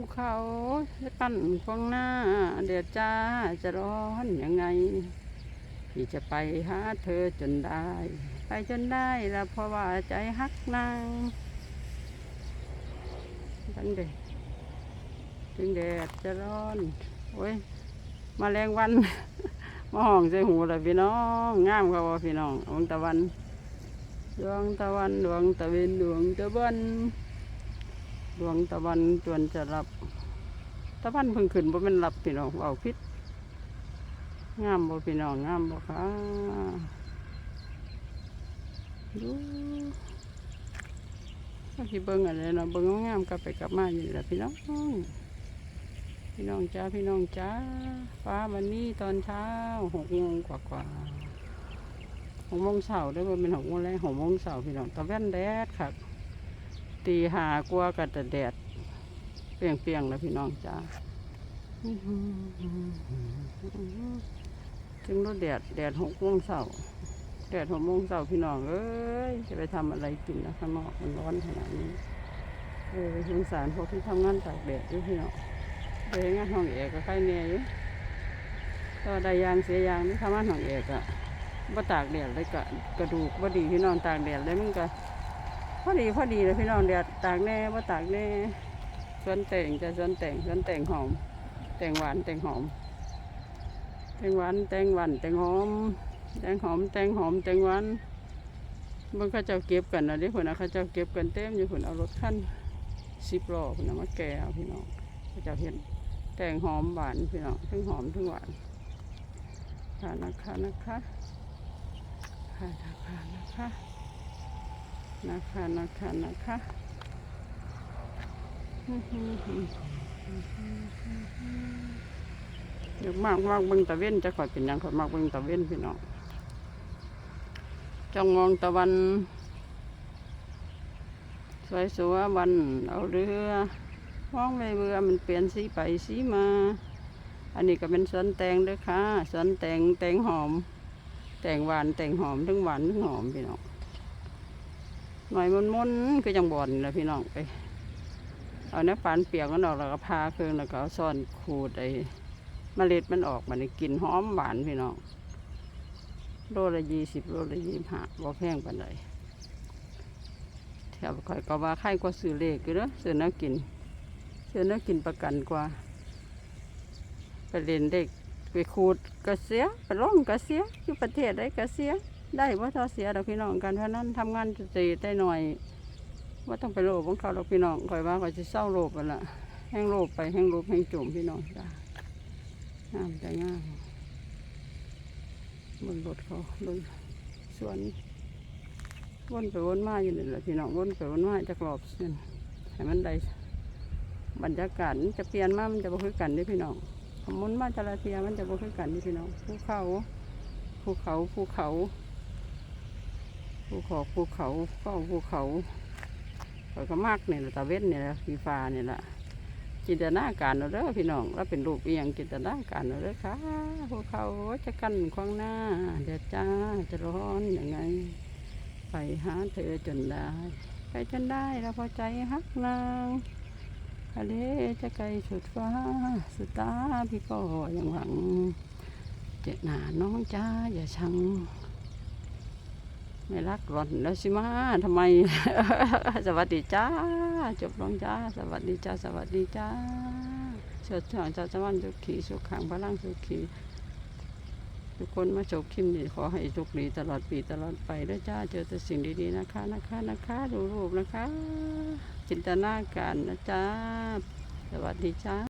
ภูเขาจะกั้นขวางหน้า เดือดจ้าจะร้อนยังไงพี่จะไปหาเธอจนได้ ไปจนได้ละเพราะว่าใจฮักนางทั้งเดดถึงแดดจะร้อน โอ้ย มาแมลงวัน มาห้องใส่หูเลยพี่น้อง งามเขาว่าพี่น้องดวงตะวัน ดวงตะวัน ดวงตะเวนดวงตะวัน ดวงตะวันจวนจะรับ ตะวันเพิ่งขึ้นบ่เป็นรับพี่น้องเอาพิษงามบ่พี่น้องงามบ่ค่ะดูก็สิเบิ่งอะไรเนาะเบิ่งงามกลับไปกลับมาอยู่แหละพี่น้อง พี่น้องจ้าพี่น้องจ้าฟ้าวันนี้ตอนเช้าหกโมงกว่ากว่าหกโมงเช้าได้อบ่เป็นหกโมงแรงหกโมงเช้าพี่น้องตะแว่นแดดค่ะ ตีหากลัวกันแต่แดดเปรียงเปียงๆแล้วพี่น้องจ้าถึงรถแดดแดดหกโมงเช้าแดดหกโมงเช้าพี่น้องเอ้ยจะไปทำอะไรกินนะข้างนอกมันร้อนขนาดนี้เออสงสารพวกที่ทำงานตากแดดด้วยพี่น้องไปเฮ็ดงานห้องเอกก็ใครแน่อยู่ก็ได้ยางเสียยางนี่ทำงานห้องเอกอะบ่ตากแดดเลยกะกระดูกบ่ดีพี่น้องตากแดดเลยมันก็ พอดีพอดีเลยพี่น้องแดดตากแน่บ่าตากแน่สวนแต่งจะสวนแต่งสวนแต่งหอม แต่งหวานแต่งหอม แต่งหวานแต่งหวานแต่งหอม แต่งหอมแต่งหอมแต่งหวานเบิ่งเขาเจ้าเก็บกันนะเดิพุ่นน่ะเขาเจ้าเก็บกันเต็มอยู่พุ่นเอารถคันสิบล้อพุ่นนะมาแก่เอาพี่น้องเขาจะเห็นแตงหอมหวานพี่น้องทั้งหอมทั้งหวานค่ะนะคะนะคะค่ะนะคะนะคะ นะคะนะคะนะคะเดี๋ยวมากมากเบิ่งตะเว้นจะคอยเป็นยังคอยมากเบิ่งตะเว้นพี่น้องจ้องมองตะวัน สวยสวยวันเอาเรือมองไม่เบื่อมันเปลี่ยนสีไปสีมา อันนี้ก็เป็นสวนแตงเด้วยค่ะสวนแตงแตงหอม แตงหวานแตงหอมทั้งหวานทั้งหอมพี่น้อง หน่อยมันมุนๆคือจังบอนนะพี่น้องไปเอาเนื้อปานเปียกมันออกแล้วก็พาเครื่องแล้วก็ซ่อนขูดไอ้เมล็ดมันออกมันกลิ่นหอมหวานพี่น้องโลละยี่สิบโลละยี่ห้าบ่แพงปานใดแถวคอยก็ว่าไข่กว่าซื้อเลขอยู่เด้อซื้อน้กินเชื่อนักกินประกันกว่าไปเรียนเด็กไปขูดก็เสียไปร้องก็เสียอยู่ประเทศได้ก็เสีย ได้ว่าทอเสียดอกพี่น้องกันเพราะนั้นทำงานจะตีได้หน่อยว่าต้องไปโลภของเขาดอกพี่น้องคอยว่าคอยจะเศร้าโลภกันละแห้งโลภไปแห้งโลภแห้งจุ่มพี่น้องจ้างามแต่งามบนรถเขาบนสวนวนไปวนมาอยู่นี่แหละพี่น้องวนไปวนมาจะกรอบเส้นให้มันได้บรรยากาศจะเปลี่ยนมามันจะบ่คือกันด้พี่น้องมุนมาจระเทียมันจะบ่คือกันด้พี่น้องภูเขาภูเขาภูเขา ภูเขาภูเขาเฝ้าภูเขาเขาก็มากเนี่ยตะเว้นเนี่ยละฟีฟ้าเนี่ยละจินตนาการเอาเด้อพี่น้องแล้วเป็นรูปเอียงจินตนาการเอาเด้อค่ะภูเขาจะกั้นขวางหน้าเดี๋ยวจ้าจะร้อนยังไง ไปหาเธอจนได้ไปจนได้แล้วพอใจฮักนางทะเลจะไกลสุดฟ้าสุดตาพี่ก็ยังหวัง เจตนาน้องจ้าอย่าชัง ไม่รักหล่อนแล้วสิมาทำไม สวัสดีจ้า จบลงจ้า สวัสดีจ้า สวัสดีจ้าเชิดช่างจ้าสวรรค์สุขีสุขขังพลังสุขีทุกคนมาจบคลิปนี้ขอให้ทุกดีตลอดปีตลอดไปด้วยจ้า เจอแต่สิ่งดีๆนะคะนะคะนะคะ ดูรูปนะคะ จินตนาการนะจ๊ะสวัสดีจ้า